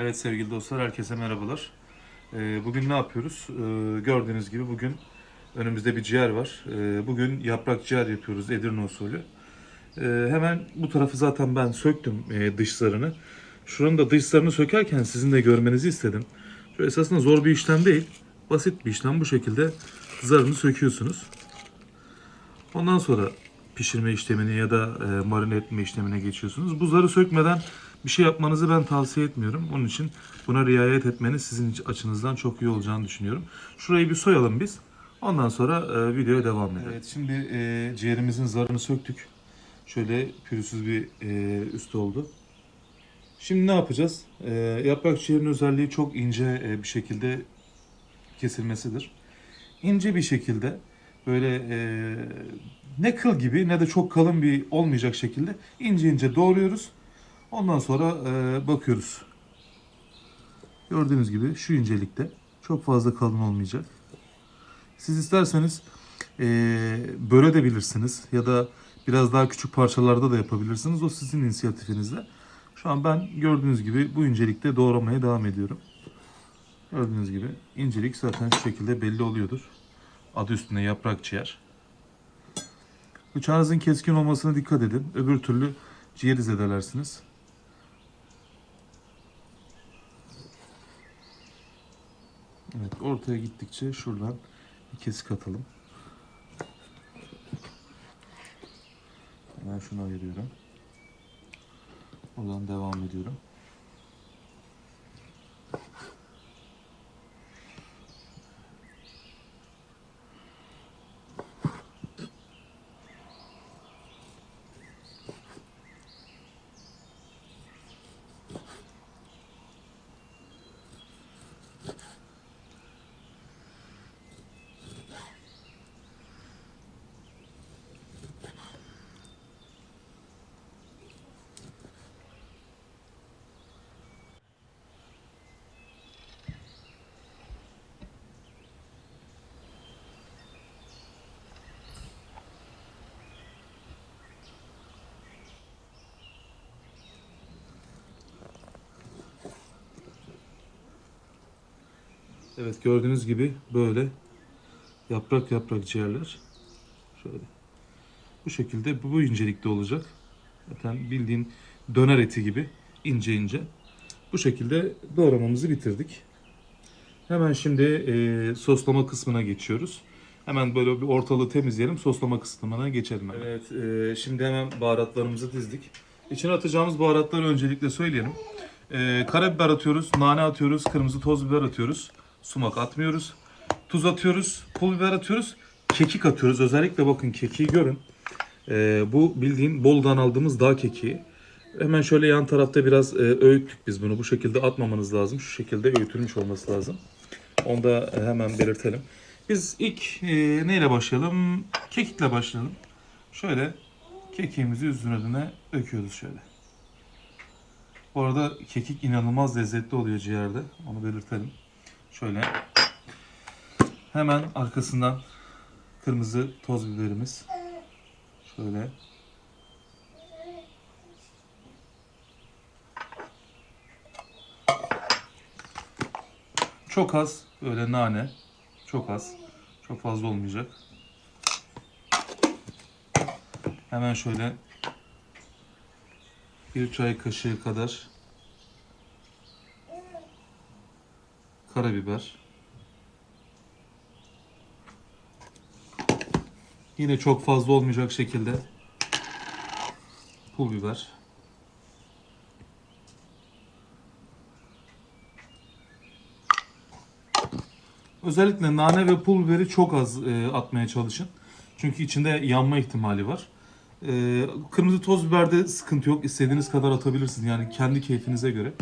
Evet sevgili dostlar herkese merhabalar. Ee, bugün ne yapıyoruz? Ee, gördüğünüz gibi bugün önümüzde bir ciğer var. Ee, bugün yaprak ciğer yapıyoruz Edirne usulü. Hemen bu tarafı zaten ben söktüm e, dış zarını. Şuranın da dış zarını sökerken sizin de görmenizi istedim. Şu esasında zor bir işlem değil. Basit bir işlem. Bu şekilde zarını söküyorsunuz. Ondan sonra pişirme işlemini ya da e, marine etme işlemine geçiyorsunuz. Bu zarı sökmeden bir şey yapmanızı ben tavsiye etmiyorum. Onun için buna riayet etmeniz sizin açınızdan çok iyi olacağını düşünüyorum. Şurayı bir soyalım biz. Ondan sonra e, videoya devam edelim. Evet şimdi e, ciğerimizin zarını söktük. Şöyle pürüzsüz bir e, üstü oldu. Şimdi ne yapacağız? E, yaprak ciğerin özelliği çok ince e, bir şekilde kesilmesidir. İnce bir şekilde böyle e, ne kıl gibi ne de çok kalın bir olmayacak şekilde ince ince doğruyoruz. Ondan sonra e, bakıyoruz. Gördüğünüz gibi şu incelikte çok fazla kalın olmayacak. Siz isterseniz e, böle de bilirsiniz ya da biraz daha küçük parçalarda da yapabilirsiniz. O sizin inisiyatifinizde. Şu an ben gördüğünüz gibi bu incelikte doğramaya devam ediyorum. Gördüğünüz gibi incelik zaten şu şekilde belli oluyordur. Adı üstünde yaprak ciğer. Bıçağınızın keskin olmasına dikkat edin. Öbür türlü ciğeri zedelersiniz. Evet ortaya gittikçe şuradan bir kesik atalım. Hemen şunu ayırıyorum. Oradan devam ediyorum. Evet gördüğünüz gibi böyle yaprak yaprak ciğerler. Şöyle. Bu şekilde bu, bu incelikte olacak. Zaten bildiğin döner eti gibi ince ince. Bu şekilde doğramamızı bitirdik. Hemen şimdi e, soslama kısmına geçiyoruz. Hemen böyle bir ortalığı temizleyelim. Soslama kısmına geçelim. hemen. Evet, e, şimdi hemen baharatlarımızı dizdik. İçine atacağımız baharatları öncelikle söyleyelim. E, karabiber atıyoruz, nane atıyoruz, kırmızı toz biber atıyoruz. Sumak atmıyoruz. Tuz atıyoruz, pul biber atıyoruz. Kekik atıyoruz. Özellikle bakın kekiği görün. E, bu bildiğin Bolu'dan aldığımız dağ kekiği. Hemen şöyle yan tarafta biraz e, öğüttük biz bunu. Bu şekilde atmamanız lazım. Şu şekilde öğütülmüş olması lazım. Onu da e, hemen belirtelim. Biz ilk e, neyle başlayalım? Kekikle başlayalım. Şöyle kekiğimizi üzerine döküyoruz şöyle. Bu arada kekik inanılmaz lezzetli oluyor ciğerde. Onu belirtelim. Şöyle. Hemen arkasından kırmızı toz biberimiz. Şöyle. Çok az böyle nane. Çok az. Çok fazla olmayacak. Hemen şöyle bir çay kaşığı kadar karabiber. Yine çok fazla olmayacak şekilde pul biber. Özellikle nane ve pul biberi çok az e, atmaya çalışın. Çünkü içinde yanma ihtimali var. E, kırmızı toz biberde sıkıntı yok. İstediğiniz kadar atabilirsiniz. Yani kendi keyfinize göre.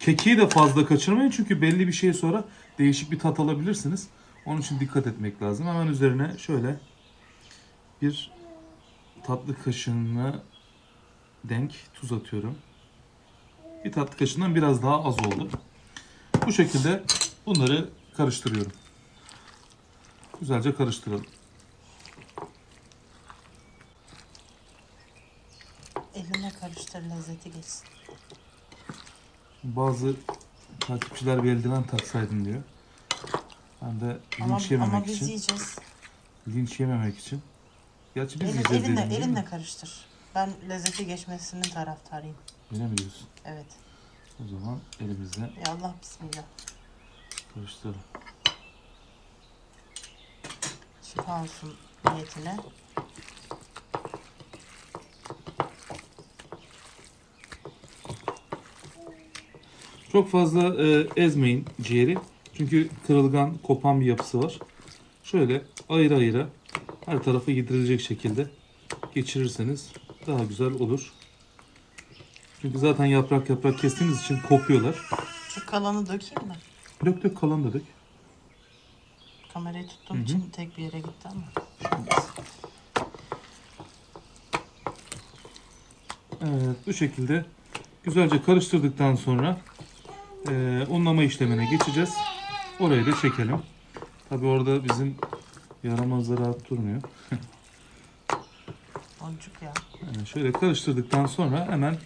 Kekiği de fazla kaçırmayın çünkü belli bir şey sonra değişik bir tat alabilirsiniz. Onun için dikkat etmek lazım. Hemen üzerine şöyle bir tatlı kaşığına denk tuz atıyorum. Bir tatlı kaşığından biraz daha az oldu. Bu şekilde bunları karıştırıyorum. Güzelce karıştıralım. Eline karıştır lezzeti geçsin. Bazı takipçiler bir eldiven taksaydın diyor. Ben de Ama, linç yememek ama biz için, yiyeceğiz. linç yememek için. Gerçi biz Elin, yiyeceğiz elinle, dedim, değil mi? elinle karıştır. Ben lezzeti geçmesinin taraftarıyım. Öyle mi diyorsun? Evet. O zaman elimizle Ya Allah bismillah. karıştıralım. Şifa olsun niyetine. Çok fazla e, ezmeyin ciğeri. Çünkü kırılgan, kopan bir yapısı var. Şöyle ayrı ayrı her tarafa yedirilecek şekilde geçirirseniz daha güzel olur. Çünkü zaten yaprak yaprak kestiğimiz için kopuyorlar. Şu kalanı dökeyim mi? Dök dök kalan da dök. Kamerayı tuttuğum Hı hı. için tek bir yere gitti ama. Evet bu şekilde güzelce karıştırdıktan sonra e, unlama işlemine geçeceğiz. Orayı da çekelim. Tabi orada bizim yaramazlar rahat durmuyor. Boncuk ya. Yani şöyle karıştırdıktan sonra hemen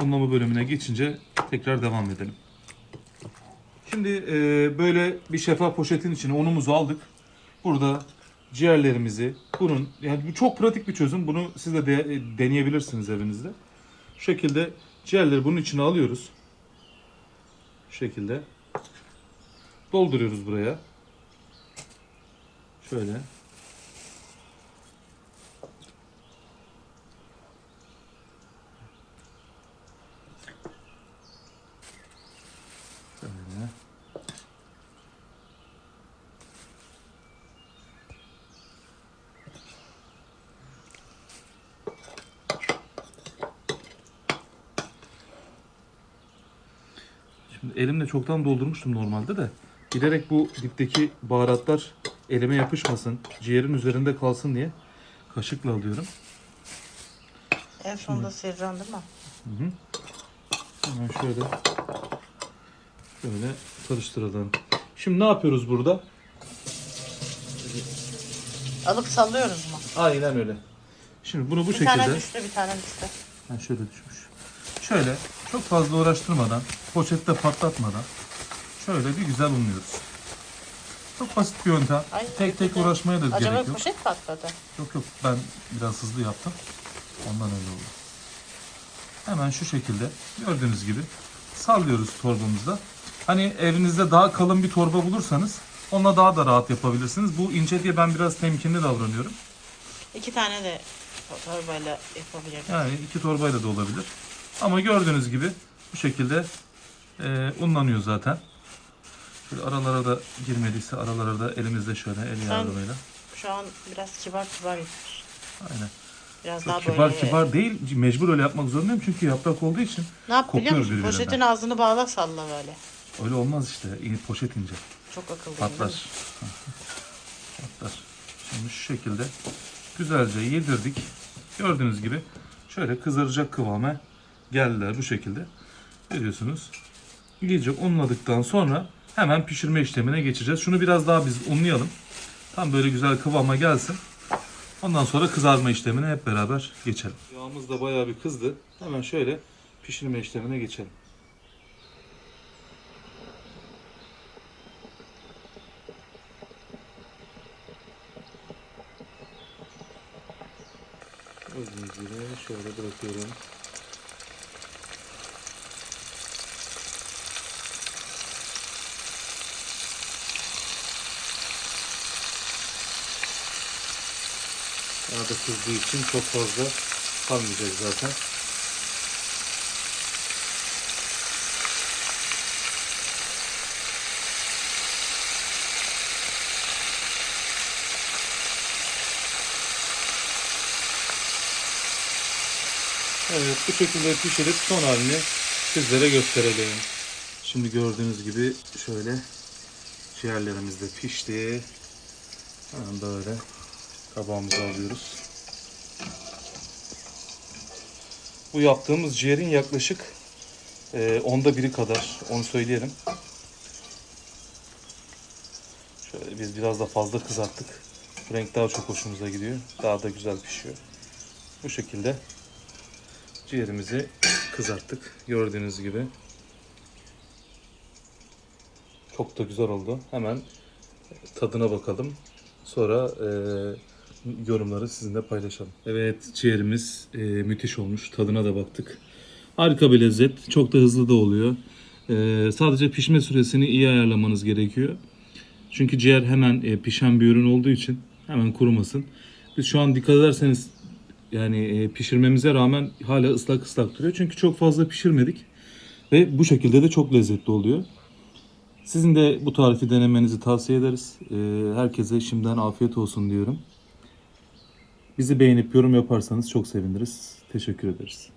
unlama bölümüne geçince tekrar devam edelim. Şimdi e, böyle bir şeffaf poşetin içine unumuzu aldık. Burada ciğerlerimizi, bunun yani bu çok pratik bir çözüm. Bunu siz de, de deneyebilirsiniz evinizde. Şu şekilde ciğerleri bunun içine alıyoruz. Şu şekilde dolduruyoruz buraya. Şöyle. Şimdi elimle çoktan doldurmuştum normalde de. Bilerek bu dipteki baharatlar elime yapışmasın, ciğerin üzerinde kalsın diye kaşıkla alıyorum. En sonunda sıyıracaksın değil mi? Hı hı. Hemen şöyle şöyle karıştıralım. Şimdi ne yapıyoruz burada? Alıp sallıyoruz mu? Aynen öyle. Şimdi bunu bu bir şekilde tane düştü bir tane düştü. Ha, şöyle düşmüş. Şöyle çok fazla uğraştırmadan, poşette patlatmadan şöyle bir güzel unluyoruz. Çok basit bir yöntem. Ay, tek tek güzel. uğraşmaya da Acaba gerek yok. poşet patladı. Yok yok ben biraz hızlı yaptım. Ondan öyle oldu. Hemen şu şekilde gördüğünüz gibi sallıyoruz torbamızda. Hani evinizde daha kalın bir torba bulursanız onunla daha da rahat yapabilirsiniz. Bu ince diye ben biraz temkinli davranıyorum. İki tane de torbayla yapabilirim. Yani iki torbayla da olabilir. Ama gördüğünüz gibi bu şekilde e, unlanıyor zaten. Şöyle aralara da girmediyse aralara da elimizde şöyle el Sen- yardımıyla. Şu an biraz kibar kibar yapıyorsun. Aynen. Biraz Çok daha kibar böyle... kibar değil. Mecbur öyle yapmak zorundayım çünkü yaprak olduğu için Ne yap biliyor kopuyor musun? birbirinden. Poşetin ağzını bağla salla böyle. öyle olmaz işte. İyi, Poşet ince. Çok akıllıyım Patlar. Patlar. Şimdi şu şekilde güzelce yedirdik. Gördüğünüz gibi şöyle kızaracak kıvama geldiler bu şekilde. Görüyorsunuz. İyice unladıktan sonra hemen pişirme işlemine geçeceğiz. Şunu biraz daha biz unlayalım. Tam böyle güzel kıvama gelsin. Ondan sonra kızarma işlemine hep beraber geçelim. Yağımız da bayağı bir kızdı. Hemen şöyle pişirme işlemine geçelim. Gördüğünüz gibi şöyle bırakıyorum. Kızdığı için çok fazla kalmayacak zaten. Evet bu şekilde pişirip son halini sizlere gösterelim. Şimdi gördüğünüz gibi şöyle ciğerlerimiz de pişti. Hemen böyle tabağımıza alıyoruz. Bu yaptığımız ciğerin yaklaşık e, onda biri kadar onu söyleyelim. Şöyle biz biraz da fazla kızarttık. Renk daha çok hoşumuza gidiyor. Daha da güzel pişiyor. Bu şekilde ciğerimizi kızarttık. Gördüğünüz gibi. Çok da güzel oldu. Hemen tadına bakalım. Sonra e, yorumları sizinle paylaşalım. Evet ciğerimiz e, müthiş olmuş. Tadına da baktık. Harika bir lezzet. Çok da hızlı da oluyor. E, sadece pişme süresini iyi ayarlamanız gerekiyor. Çünkü ciğer hemen e, pişen bir ürün olduğu için hemen kurumasın. Biz şu an dikkat ederseniz yani e, pişirmemize rağmen hala ıslak ıslak duruyor. Çünkü çok fazla pişirmedik. Ve bu şekilde de çok lezzetli oluyor. Sizin de bu tarifi denemenizi tavsiye ederiz. E, herkese şimdiden afiyet olsun diyorum. Bizi beğenip yorum yaparsanız çok seviniriz. Teşekkür ederiz.